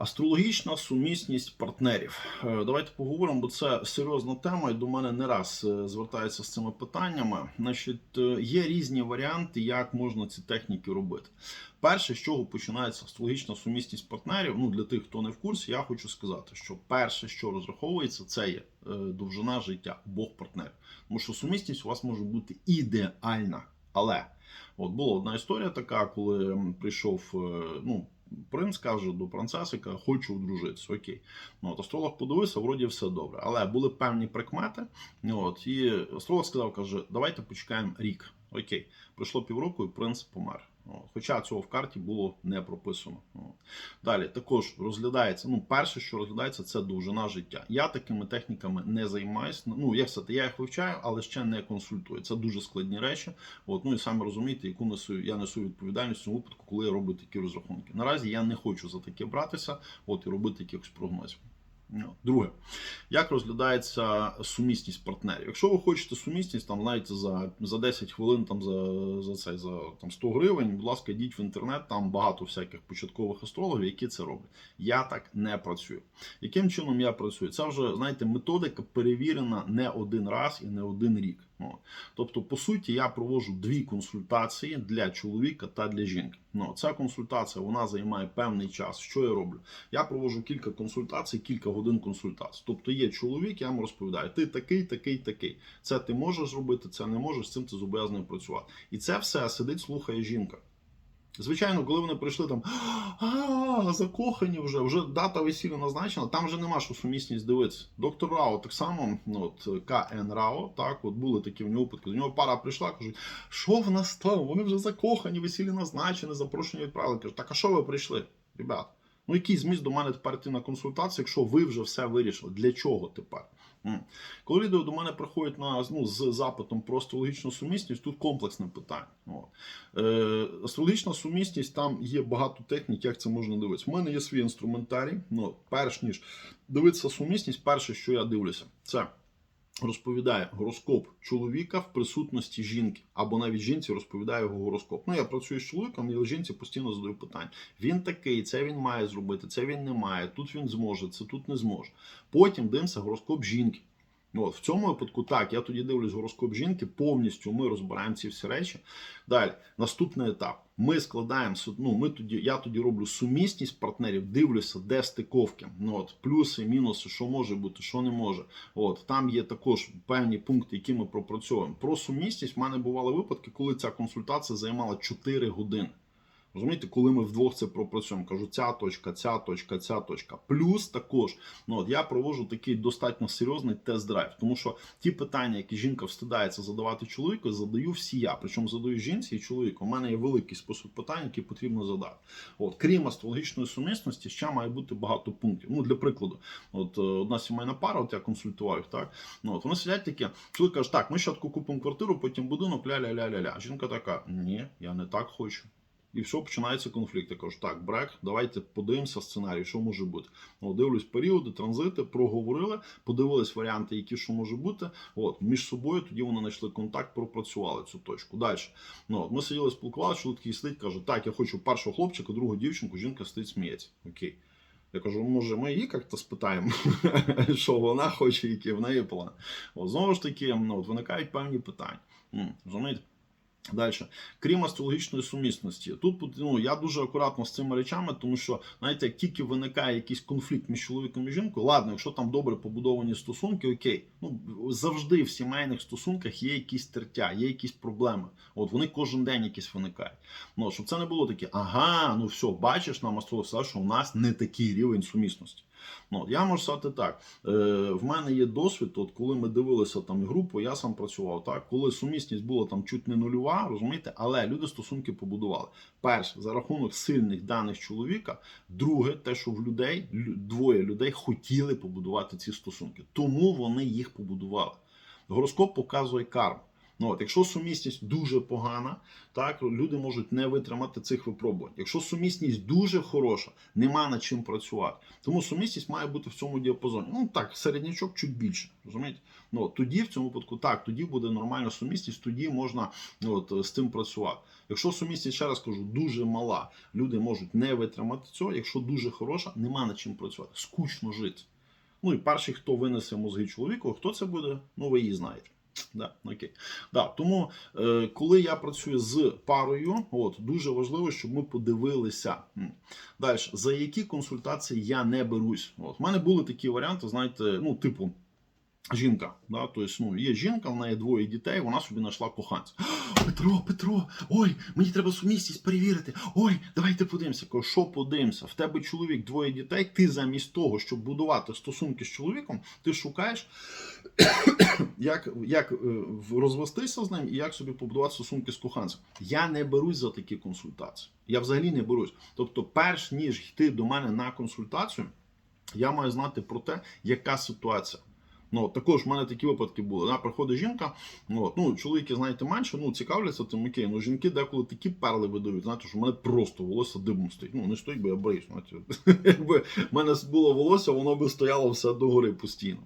Астрологічна сумісність партнерів. Е, Давайте поговоримо, бо це серйозна тема, і до мене не раз е, звертаються з цими питаннями. Значить, е, є різні варіанти, як можна ці техніки робити. Перше, з чого починається астрологічна сумісність партнерів. Ну для тих, хто не в курсі, я хочу сказати, що перше, що розраховується, це є довжина життя обох партнерів. Тому що сумісність у вас може бути ідеальна, але от була одна історія така, коли прийшов ну. Принц каже до принцесика, хочу одружитися. Окей. Ну, от астролог подивився, вроді все добре. Але були певні прикмети. От, і астролог сказав, каже, давайте почекаємо рік. Окей. Пройшло півроку, і принц помер. Хоча цього в карті було не прописано. Далі також розглядається. Ну, перше, що розглядається, це довжина життя. Я такими техніками не займаюся. Ну, як це, я їх вивчаю, але ще не консультую. Це дуже складні речі. От, ну і саме розумієте, яку несу я несу відповідальність в цьому випадку, коли я роблю такі розрахунки. Наразі я не хочу за таке братися, от і робити якихось прогнозів. Друге, як розглядається сумісність партнерів? Якщо ви хочете сумісність, там знаєте, за, за 10 хвилин там за, за цей за там 100 гривень, будь ласка, йдіть в інтернет, там багато всяких початкових астрологів, які це роблять. Я так не працюю. Яким чином я працюю? Це вже знаєте, методика перевірена не один раз і не один рік. Ну, тобто, по суті, я проводжу дві консультації для чоловіка та для жінки. Ну, ця консультація вона займає певний час. Що я роблю? Я проводжу кілька консультацій, кілька годин консультацій. Тобто є чоловік, я йому розповідаю, ти такий, такий, такий. Це ти можеш зробити, це не можеш, з цим ти зобов'язаний працювати. І це все сидить, слухає жінка. Звичайно, коли вони прийшли там закохані вже, вже дата весілля назначена, там вже нема що сумісність дивитися. Доктор Рао так само, ну от КН Рао, так, от були такі в нього випадки. До нього пара прийшла, кажуть, що в нас там? Вони вже закохані, весілля назначене, запрошення відправили. Кажуть, так а що ви прийшли, ребят? Ну, який зміст до мене тепер йти на консультацію, якщо ви вже все вирішили? Для чого тепер? Коли люди до мене приходять на, ну, з запитом про астрологічну сумісність, тут комплексне питання. От. Е, астрологічна сумісність, там є багато технік, як це можна дивитися. У мене є свій інструментарій. Ну, перш ніж дивитися сумісність, перше, що я дивлюся, це розповідає гороскоп чоловіка в присутності жінки, або навіть жінці розповідає його гороскоп. Ну, я працюю з чоловіком, і жінці постійно задаю питання. Він такий, це він має зробити, це він не має, тут він зможе, це тут не зможе. Потім дивимося гороскоп жінки. Ну, От, в цьому випадку так, я тоді дивлюсь гороскоп жінки, повністю ми розбираємо ці всі речі. Далі, наступний етап. Ми складаємо ну, ми тоді, я тоді роблю сумісність партнерів, дивлюся, де стиковки. Ну, от, плюси, мінуси, що може бути, що не може. От, там є також певні пункти, які ми пропрацьовуємо. Про сумісність в мене бували випадки, коли ця консультація займала 4 години. Розумієте, коли ми вдвох це пропрацюємо, кажу, ця точка, ця точка, ця точка. Плюс також, ну от я проводжу такий достатньо серйозний тест-драйв, тому що ті питання, які жінка встидається задавати чоловіку, задаю всі я. Причому задаю жінці і чоловіку. У мене є великий спосіб питань, які потрібно задати. От, крім астрологічної сумісності, ще має бути багато пунктів. Ну, для прикладу, от е, одна сімейна пара, от я консультував їх, так. Ну, от вони сидять такі, чоловік каже, так, ми спочатку купимо квартиру, потім будинок, ля-ля-ля-ля-ля. Жінка така, ні, я не так хочу. І все, починається конфлікт. Я кажу, так, брек, давайте подивимося сценарій, що може бути. Ну, дивлюсь періоди, транзити, проговорили, подивились варіанти, які що може бути. От, між собою тоді вони знайшли контакт, пропрацювали цю точку. Далі. Ну, от, ми сиділи, спілкувалися, чоловік такий сидить, каже, так, я хочу першого хлопчика, другу дівчинку, жінка сидить, сміється. Окей. Я кажу, може, ми її як-то спитаємо, що вона хоче, які в неї плани. От, знову ж таки, ну, от, виникають певні питання. Розумієте? Далі, крім астрологічної сумісності, тут ну, я дуже акуратно з цими речами, тому що, знаєте, як тільки виникає якийсь конфлікт між чоловіком і жінкою, ладно, якщо там добре побудовані стосунки, окей. Ну завжди в сімейних стосунках є якісь тертя, є якісь проблеми. От вони кожен день якісь виникають. Ну щоб це не було таке, ага, ну все, бачиш, нам астролог сказав, що у нас не такий рівень сумісності. Ну, я можу сказати так. Е, в мене є досвід, от коли ми дивилися там групу, я сам працював так, коли сумісність була там чуть не нульова, розумієте, але люди стосунки побудували. Перше, за рахунок сильних даних чоловіка. Друге, те, що в людей двоє людей хотіли побудувати ці стосунки, тому вони їх побудували. Гороскоп показує карму. Ну, от, якщо сумісність дуже погана, так люди можуть не витримати цих випробувань. Якщо сумісність дуже хороша, нема над чим працювати. Тому сумісність має бути в цьому діапазоні. Ну так, середнячок чуть більше. Розумієте? Ну от, тоді в цьому випадку так, тоді буде нормальна сумісність, тоді можна ну, от, з цим працювати. Якщо сумісність, ще раз кажу, дуже мала, люди можуть не витримати цього. Якщо дуже хороша, нема над чим працювати. Скучно жити. Ну і перший, хто винесе мозги чоловіку, хто це буде, ну ви її знаєте. Да, окей. Да, тому, е, коли я працюю з парою, от дуже важливо, щоб ми подивилися. Далі, за які консультації я не берусь. От, в мене були такі варіанти, знаєте, ну, типу. Жінка, да, тобто, ну, є жінка, в неї двоє дітей, вона собі знайшла коханця. Петро, Петро, ой, мені треба сумісність перевірити. Ой, давайте подивимося. Кажу, що подивимося? В тебе чоловік, двоє дітей. Ти замість того, щоб будувати стосунки з чоловіком, ти шукаєш, як, як е, розвестися з ним і як собі побудувати стосунки з коханцем. Я не берусь за такі консультації. Я взагалі не берусь. Тобто, перш ніж йти до мене на консультацію, я маю знати про те, яка ситуація. Ну, також в мене такі випадки були. Да, приходить жінка, ну, от, ну, чоловіки, знаєте, менше, ну, цікавляться тим, окей, ну, жінки деколи такі перли видають, знаєте, що в мене просто волосся дибом стоїть. Ну, не стоїть, бо я знаєте. Якби в мене було волосся, воно би стояло все догори постійно.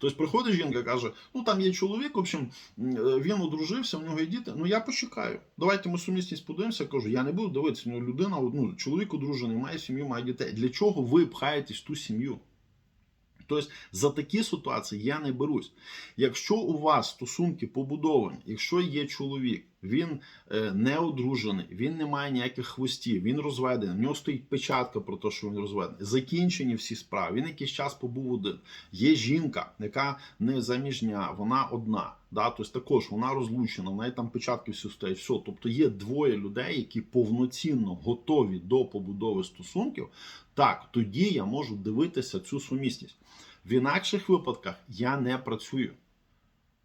Тобто приходить жінка, каже, ну там є чоловік, в общем, е, він одружився, в нього є діти. Ну я почекаю. Давайте ми сумісність подивимося. Кажу, я не буду дивитися, ну, людина, ну, чоловік одружений, має сім'ю, має дітей. Для чого ви пхаєтесь в ту сім'ю? Тобто за такі ситуації я не берусь. Якщо у вас стосунки побудовані, якщо є чоловік, він е, не одружений, він не має ніяких хвостів, він розведений, в нього стоїть печатка про те, що він розведений. Закінчені всі справи. Він якийсь час побув один. Є жінка, яка не заміжня, вона одна. Да, тобто також вона розлучена, в неї там печатки всі стоять. Все. Тобто є двоє людей, які повноцінно готові до побудови стосунків. Так, тоді я можу дивитися цю сумісність. В інакших випадках я не працюю.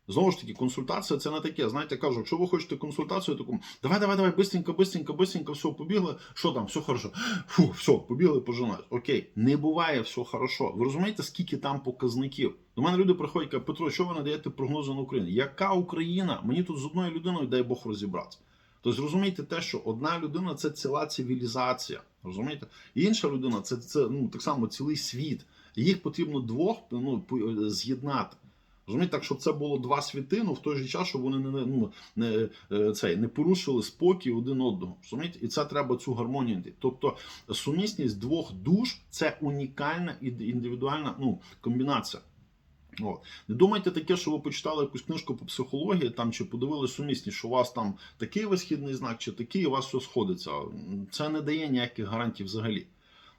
Знову ж таки, консультація це не таке. Знаєте, кажу, якщо ви хочете консультацію, таку давай, давай, давай, бистренько, бистренько, бистренько, все, побігли. Що там, все хорошо. Фу, все, побігли, пожинають. Окей, не буває все хорошо. Ви розумієте, скільки там показників? До мене люди приходять, кажуть, Петро, що ви надаєте прогнози на Україну? Яка Україна? Мені тут з одною людиною, дай Бог розібратися. Тобто зрозумійте те, що одна людина це ціла цивілізація. Розумієте? Інша людина це, це ну, так само цілий світ. Їх потрібно двох ну, з'єднати. Розумієте, так, щоб це було два світи, ну в той же час, щоб вони не, ну, не, е, цей, не порушили спокій один одного. Розумієте? І це треба цю гармонію. Тобто сумісність двох душ це унікальна індивідуальна ну, комбінація. От. Не думайте таке, що ви почитали якусь книжку по психології там, чи подивили сумісність, що у вас там такий висхідний знак, чи такий, і у вас все сходиться. Це не дає ніяких гарантій взагалі.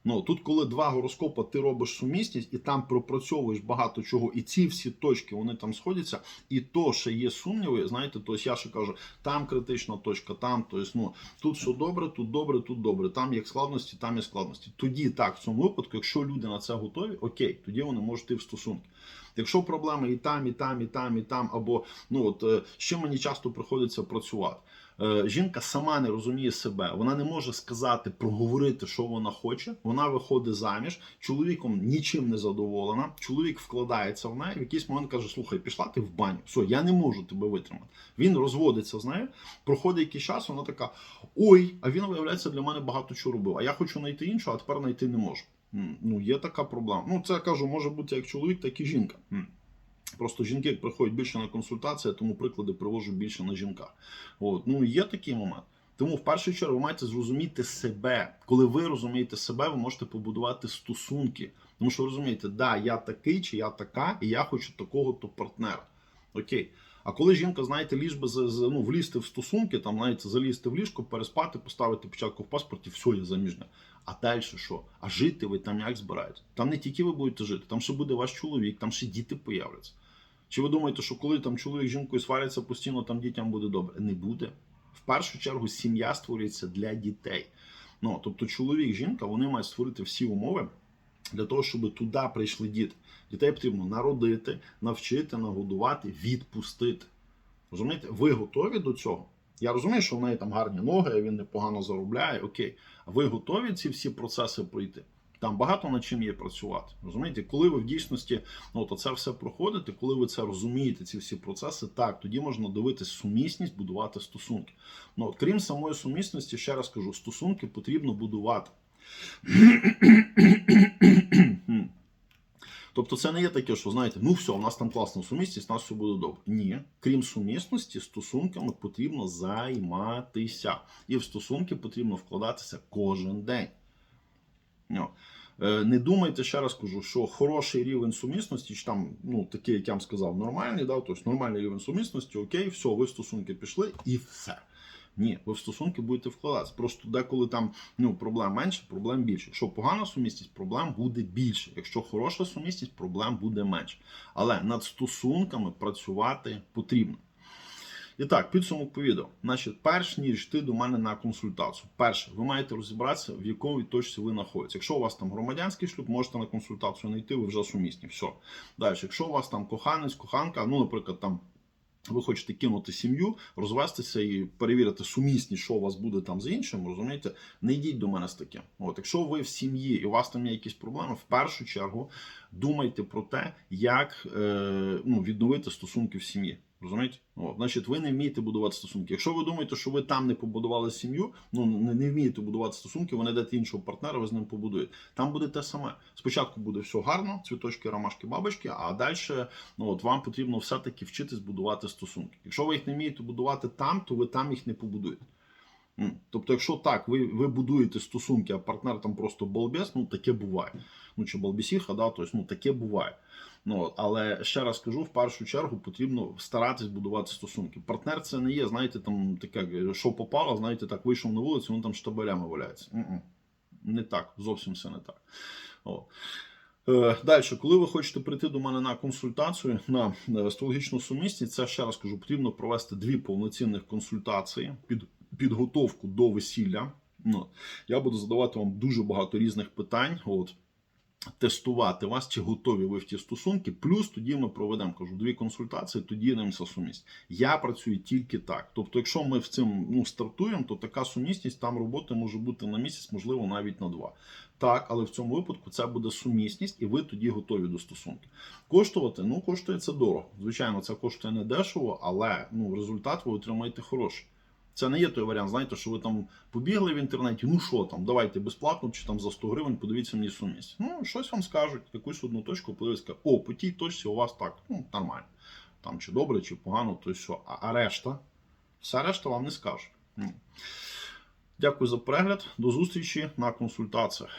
Ну, тут, коли два гороскопа, ти робиш сумісність і там пропрацьовуєш багато чого, і ці всі точки вони там сходяться, і то, що є сумніви, знаєте, то я ще кажу, там критична точка, там, тобто, ну, тут все добре, тут добре, тут добре, там є складності, там є складності. Тоді так, в цьому випадку, якщо люди на це готові, окей, тоді вони можуть йти в стосунки. Якщо проблеми і там, і там, і там, і там, або ну от е, чим мені часто приходиться працювати. Е, Жінка сама не розуміє себе, вона не може сказати, проговорити, що вона хоче. Вона виходить заміж, чоловіком нічим не задоволена. Чоловік вкладається в неї. В якийсь момент каже: Слухай, пішла ти в баню. Все, я не можу тебе витримати. Він розводиться з нею, проходить якийсь час. Вона така: ой, а він виявляється для мене багато чого робив. А я хочу знайти іншого, а тепер знайти не можу. Ну, є така проблема. Ну, це кажу, може бути як чоловік, так і жінка. Просто жінки приходять більше на консультації, тому приклади привожу більше на жінках. От. Ну, є такий момент. Тому в першу чергу ви маєте зрозуміти себе. Коли ви розумієте себе, ви можете побудувати стосунки. Тому що ви розумієте, да, я такий чи я така, і я хочу такого-то партнера. Окей. А коли жінка, знаєте, ліж би ну, влізти в стосунки, там, знаєте, залізти в ліжко, переспати, поставити початку в паспорті, все, я заміжня. А далі що? А жити ви там як збираєте? Там не тільки ви будете жити, там ще буде ваш чоловік, там ще діти появляться. Чи ви думаєте, що коли там чоловік з жінкою сваряться постійно, там дітям буде добре? Не буде. В першу чергу сім'я створюється для дітей. Ну, тобто чоловік, жінка, вони мають створити всі умови для того, щоб туди прийшли діти. Дітей потрібно народити, навчити, нагодувати, відпустити. Розумієте, ви готові до цього? Я розумію, що в неї там гарні ноги, він непогано заробляє, окей. А ви готові ці всі процеси пройти? Там багато над чим є працювати. Розумієте, коли ви в дійсності ну, то це все проходите, коли ви це розумієте, ці всі процеси, так тоді можна дивитись сумісність, будувати стосунки. Ну от крім самої сумісності, ще раз кажу, стосунки потрібно будувати. Тобто це не є таке, що знаєте, ну все, у нас там класна сумісність, у нас все буде добре. Ні, крім сумісності, стосунками потрібно займатися. І в стосунки потрібно вкладатися кожен день. Е, Не думайте, ще раз кажу, що хороший рівень сумісності, чи там, ну, такий, як я вам сказав, нормальний, да, тобто нормальний рівень сумісності, окей, все, ви стосунки пішли і все. Ні, ви в стосунки будете вкладатися. Просто деколи там ну, проблем менше, проблем більше. Якщо погана сумісність, проблем буде більше. Якщо хороша сумісність, проблем буде менше. Але над стосунками працювати потрібно. І так, підсумок по відео. Значить, перш ніж йти до мене на консультацію. Перше, ви маєте розібратися, в якому точці ви знаходитесь. Якщо у вас там громадянський шлюб, можете на консультацію не йти, ви вже сумісні. Все. Далі, якщо у вас там коханець, коханка, ну, наприклад, там. Ви хочете кинути сім'ю, розвестися і перевірити сумісність, що у вас буде там з іншим, розумієте? Не йдіть до мене з таким. От, якщо ви в сім'ї і у вас там є якісь проблеми, в першу чергу думайте про те, як е, ну, відновити стосунки в сім'ї. Розумієте? От, значить, ви не вмієте будувати стосунки. Якщо ви думаєте, що ви там не побудували сім'ю, ну не, не вмієте будувати стосунки, ви знайдете іншого партнера, ви з ним побудуєте. Там буде те саме. Спочатку буде все гарно, цвіточки, ромашки, бабочки, а далі ну, от, вам потрібно все-таки вчитись будувати стосунки. Якщо ви їх не вмієте будувати там, то ви там їх не побудуєте. Тобто, якщо так, ви, ви будуєте стосунки, а партнер там просто балбес, ну таке буває. Ну чи балбісіха, да, тобто, ну таке буває. Ну, але ще раз кажу, в першу чергу потрібно старатись будувати стосунки. Партнер це не є, знаєте, там таке, що попало, знаєте, так вийшов на вулицю, він там штабелями валяється. М-м. Не так, зовсім все не так. От. Е, Далі, коли ви хочете прийти до мене на консультацію на е, астрологічну сумісність, це ще раз кажу, потрібно провести дві повноцінних консультації під підготовку до весілля. Ну, я буду задавати вам дуже багато різних питань. От тестувати вас, чи готові ви в ті стосунки. Плюс тоді ми проведемо кажу дві консультації, тоді дивимося сумість. Я працюю тільки так. Тобто, якщо ми в цим ну, стартуємо, то така сумісність там роботи може бути на місяць, можливо, навіть на два. Так, але в цьому випадку це буде сумісність, і ви тоді готові до стосунків. Коштувати, ну коштує це дорого. Звичайно, це коштує не дешево, але ну результат ви отримаєте хороший. Це не є той варіант, знаєте, що ви там побігли в інтернеті, ну що там, давайте безплатно, чи там за 100 гривень, подивіться мені сумість. Ну, щось вам скажуть, якусь одну точку подивіться, о, по тій точці у вас так, ну, нормально. Там чи добре, чи погано, то що. А, а решта, вся решта вам не скажуть. Ну. Дякую за перегляд. До зустрічі на консультаціях.